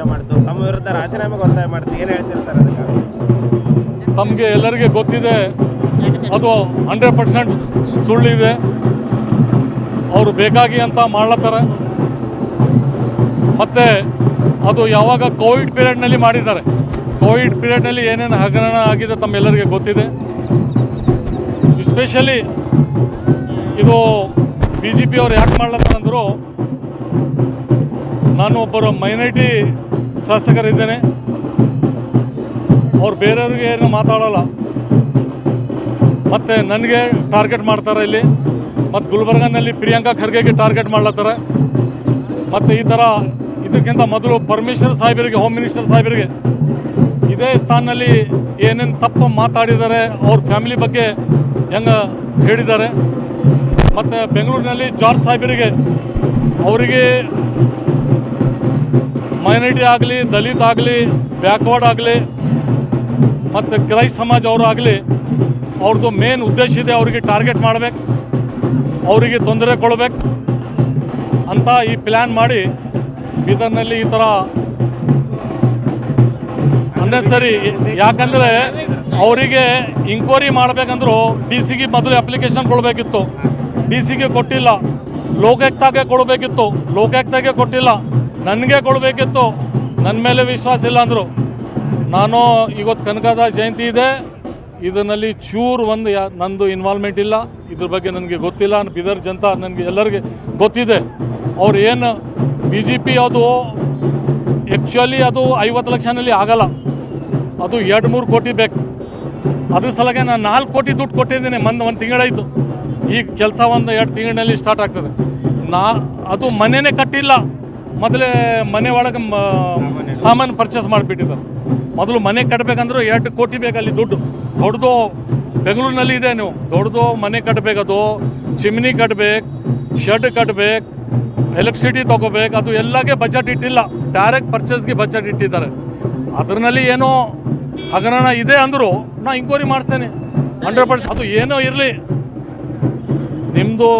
ಅಂತ ಮಾಡ್ತು. ತಮ್ಮ ವಿರುದ್ಧ ರಾಜೀನಾಮೆಗೆ ಒತ್ತಾಯ ಮಾಡ್ತು ಏನು ಹೇಳ್ತೀರಿ ಸರ್ ಅದಕ್ಕೆ? ತಮಗೆ ಎಲ್ಲರಿಗೆ ಗೊತ್ತಿದೆ, ಅದು ಹಂಡ್ರೆಡ್ ಪರ್ಸೆಂಟ್ ಸುಳ್ಳಿದೆ. ಅವರು ಬೇಕಾಗಿ ಅಂತ ಮಾಡ್ಲತ್ತಾರೆ. ಮತ್ತು ಅದು ಯಾವಾಗ ಕೋವಿಡ್ ಪೀರಿಯಡ್ನಲ್ಲಿ ಮಾಡಿದ್ದಾರೆ. ಕೋವಿಡ್ ಪೀರಿಯಡ್ನಲ್ಲಿ ಏನೇನು ಹಗರಣ ಆಗಿದೆ ತಮ್ಮೆಲ್ಲರಿಗೆ ಗೊತ್ತಿದೆ. ಎಸ್ಪೆಷಲಿ ಇದು ಬಿ ಜೆ ಪಿ ಅವರು ಯಾಕೆ ಮಾಡ್ಲತ್ತಾರಂದ್ರು ನಾನು ಒಬ್ಬರು ಮೈನಾರಿಟಿ ಶಾಸಕರಿದ್ದೇನೆ. ಅವ್ರು ಬೇರೆಯವ್ರಿಗೆ ಏನು ಮಾತಾಡೋಲ್ಲ. ಮತ್ತು ನನಗೆ ಟಾರ್ಗೆಟ್ ಮಾಡ್ತಾರೆ ಇಲ್ಲಿ. ಮತ್ತು ಗುಲ್ಬರ್ಗನಲ್ಲಿ ಪ್ರಿಯಾಂಕಾ ಖರ್ಗೆಗೆ ಟಾರ್ಗೆಟ್ ಮಾಡ್ಲತ್ತಾರೆ. ಮತ್ತು ಈ ಥರ ಇದಕ್ಕಿಂತ ಮೊದಲು ಪರಮೇಶ್ವರ್ ಸಾಹೇಬರಿಗೆ ಹೋಮ್ ಮಿನಿಸ್ಟರ್ ಸಾಹೇಬರಿಗೆ ಇದೇ ಸ್ಥಾನದಲ್ಲಿ ಏನೇನು ತಪ್ಪು ಮಾತಾಡಿದ್ದಾರೆ ಅವ್ರ ಫ್ಯಾಮಿಲಿ ಬಗ್ಗೆ ಹೆಂಗೆ ಹೇಳಿದ್ದಾರೆ. ಮತ್ತು ಬೆಂಗಳೂರಿನಲ್ಲಿ ಜಾರ್ಜ್ ಸಾಹೇಬರಿಗೆ ಅವರಿಗೆ ಮೈನಾರಿಟಿ ಆಗಲಿ, ದಲಿತ ಆಗಲಿ, ಬ್ಯಾಕ್ವರ್ಡ್ ಆಗಲಿ, ಮತ್ತು ಕ್ರೈಸ್ತ ಸಮಾಜ ಅವರು ಆಗಲಿ ಅವ್ರದ್ದು ಮೇನ್ ಉದ್ದೇಶ ಇದೆ ಅವರಿಗೆ ಟಾರ್ಗೆಟ್ ಮಾಡಬೇಕು, ಅವರಿಗೆ ತೊಂದರೆ ಕೊಡಬೇಕು ಅಂತ ಈ ಪ್ಲ್ಯಾನ್ ಮಾಡಿ ಬೀದರ್ನಲ್ಲಿ ಈ ಥರ ಅನ್ನೆಸರಿ ಯಾಕಂದರೆ ಅವರಿಗೆ ಇಂಕ್ವೈರಿ ಮಾಡಬೇಕಂದ್ರು ಡಿ ಸಿಗೆ ಮೊದಲು ಅಪ್ಲಿಕೇಶನ್ ಕೊಡಬೇಕಿತ್ತು. ಡಿ ಸಿಗೆ ಕೊಟ್ಟಿಲ್ಲ. ಲೋಕಾಯುಕ್ತಾಗೆ ಕೊಡಬೇಕಿತ್ತು. ಲೋಕಾಯುಕ್ತಾಗೆ ಕೊಟ್ಟಿಲ್ಲ. ನನಗೆ ಕೊಡಬೇಕಿತ್ತು ನನ್ನ ಮೇಲೆ ವಿಶ್ವಾಸ ಇಲ್ಲ ಅಂದರು. ನಾನು ಇವತ್ತು ಕನಕದ ಜಯಂತಿ ಇದೆ, ಇದರಲ್ಲಿ ಚೂರು ಒಂದು ನಂದು ಇನ್ವಾಲ್ವ್ಮೆಂಟ್ ಇಲ್ಲ. ಇದ್ರ ಬಗ್ಗೆ ನನಗೆ ಗೊತ್ತಿಲ್ಲ, ಬಿದರ್ ಜನತಾ ನನಗೆ ಎಲ್ಲರಿಗೆ ಗೊತ್ತಿದೆ. ಅವ್ರು ಏನು ಬಿ ಜೆ ಪಿ ಅದು ಆ್ಯಕ್ಚುಲಿ ಅದು ಐವತ್ತು ಲಕ್ಷನಲ್ಲಿ ಆಗಲ್ಲ. ಅದು ಎರಡು ಮೂರು ಕೋಟಿ ಬೇಕು. ಅದ್ರ ಸಲಗೆ ನಾನು ನಾಲ್ಕು ಕೋಟಿ ದುಡ್ಡು ಕೊಟ್ಟಿದ್ದೀನಿ, ಮಂದ್ ಒಂದು ತಿಂಗಳಾಯಿತು. ಈಗ ಕೆಲಸ ಒಂದು ಎರಡು ತಿಂಗಳಿನಲ್ಲಿ ಸ್ಟಾರ್ಟ್ ಆಗ್ತದೆ. ನಾ ಅದು ಮನೆಯೇ ಕಟ್ಟಿಲ್ಲ. ಮೊದಲೇ ಮನೆ ಒಳಗೆ ಸಾಮಾನು ಪರ್ಚೇಸ್ ಮಾಡಿಬಿಟ್ಟಿದ್ದಾರೆ ಮೊದಲು ಮನೆ ಕಟ್ಟಬೇಕಂದ್ರೆ ಎರಡು ಕೋಟಿ ಬೇಕಲ್ಲಿ ದುಡ್ಡು. ದೊಡ್ಡದು ಬೆಂಗಳೂರಿನಲ್ಲಿ ಇದೆ ನೀವು. ದೊಡ್ಡದು ಮನೆ ಕಟ್ಟಬೇಕದು ಚಿಮ್ನಿ ಕಟ್ಟಬೇಕು ಶೆಡ್ ಕಟ್ಟಬೇಕು ಎಲೆಕ್ಟ್ರಿಸಿಟಿ ತೊಗೋಬೇಕು, ಅದು ಎಲ್ಲಗೆ ಬಜೆಟ್ ಇಟ್ಟಿಲ್ಲ. ಡೈರೆಕ್ಟ್ ಪರ್ಚೇಸ್ಗೆ ಬಜೆಟ್ ಇಟ್ಟಿದ್ದಾರೆ. ಅದರಲ್ಲಿ ಏನೋ ಹಗರಣ ಇದೆ ಅಂದರು ನಾ ಇಂಕ್ವೈರಿ ಮಾಡಿಸ್ತೇನೆ ಹಂಡ್ರೆಡ್ ಪರ್ಸೆಂಟ್ ಅದು ಏನೋ ಇರಲಿ. ನಿಮ್ಮದು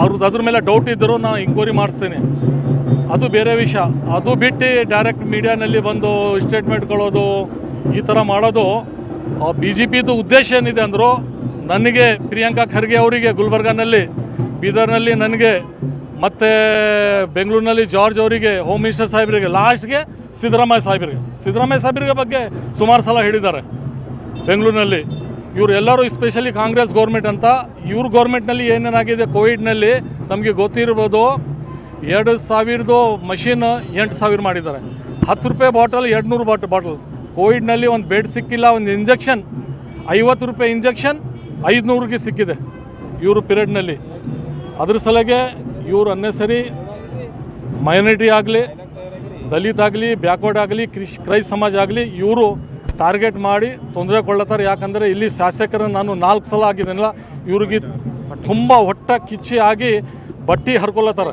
ಅವ್ರದ್ದು ಅದ್ರ ಮೇಲೆ ಡೌಟ್ ಇದ್ದರೂ ನಾ ಇಂಕ್ವೈರಿ ಮಾಡಿಸ್ತೇನೆ ಅದು ಬೇರೆ ವಿಷಯ. ಅದು ಬಿಟ್ಟು ಡೈರೆಕ್ಟ್ ಮೀಡಿಯಾನಲ್ಲಿ ಬಂದು ಸ್ಟೇಟ್ಮೆಂಟ್ ಕೊಡೋದು, ಈ ಥರ ಮಾಡೋದು ಬಿ ಜೆ ಪಿದು ಉದ್ದೇಶ ಏನಿದೆ ಅಂದರು, ನನಗೆ ಪ್ರಿಯಾಂಕಾ ಖರ್ಗೆ ಅವರಿಗೆ ಗುಲ್ಬರ್ಗಾನಲ್ಲಿ, ಬೀದರ್ನಲ್ಲಿ ನನಗೆ, ಮತ್ತು ಬೆಂಗಳೂರಿನಲ್ಲಿ ಜಾರ್ಜ್ ಅವರಿಗೆ ಹೋಮ್ ಮಿನಿಸ್ಟರ್ ಸಾಹೇಬರಿಗೆ ಲಾಸ್ಟ್ಗೆ ಸಿದ್ದರಾಮಯ್ಯ ಸಾಹೇಬರಿಗೆ. ಸಿದ್ದರಾಮಯ್ಯ ಸಾಹೇಬರಿಗೆ ಬಗ್ಗೆ ಸುಮಾರು ಸಲ ಹೇಳಿದ್ದಾರೆ. ಬೆಂಗಳೂರಿನಲ್ಲಿ. ಇವರೆಲ್ಲರೂ ಸ್ಪೆಷಲಿ ಕಾಂಗ್ರೆಸ್ ಗೌರ್ಮೆಂಟ್ ಅಂತ, ಇವ್ರ ಗೌರ್ಮೆಂಟ್ನಲ್ಲಿ ಏನೇನಾಗಿದೆ ಕೋವಿಡ್ನಲ್ಲಿ ತಮಗೆ ಗೊತ್ತಿರ್ಬೋದು ಎರಡು ಸಾವಿರದ್ದು ಮಷಿನ್ ಎಂಟು ಸಾವಿರ ಮಾಡಿದ್ದಾರೆ. ಹತ್ತು ರೂಪಾಯಿ ಬಾಟಲ್ ಎರಡು ನೂರು ಬಾಟ್, ಬಾಟಲ್. ಕೋವಿಡ್ನಲ್ಲಿ ಒಂದು ಬೆಡ್ ಸಿಕ್ಕಿಲ್ಲ, ಒಂದು ಇಂಜೆಕ್ಷನ್. ಐವತ್ತು ರೂಪಾಯಿ ಇಂಜೆಕ್ಷನ್, ಐದುನೂರಿಗೆ ಸಿಕ್ಕಿದೆ ಇವರು ಪಿರಿಯಡ್ನಲ್ಲಿ. ಅದ್ರ ಸಲಗೆ ಇವರು ಅನ್ನೆಸರಿ ಮೈನಾರಿಟಿ ಆಗಲಿ, ದಲಿತ ಆಗಲಿ, ಬ್ಯಾಕ್ವರ್ಡ್ ಆಗಲಿ, ಕ್ರಿಶ್ ಕ್ರೈಸ್ ಸಮಾಜ ಆಗಲಿ, ಇವರು ಟಾರ್ಗೆಟ್ ಮಾಡಿ ತೊಂದರೆ ಕೊಳ್ಳತ್ತಾರೆ. ಯಾಕಂದರೆ ಇಲ್ಲಿ ಶಾಸಕರ ನಾನು ನಾಲ್ಕು ಸಲ ಆಗಿದ್ದೀನಲ್ಲ, ಇವ್ರಿಗೆ ತುಂಬ ಹೊಟ್ಟ ಕಿಚ್ಚಿ ಆಗಿ ಬಟ್ಟಿ ಹರ್ಕೊಳತ್ತಾರ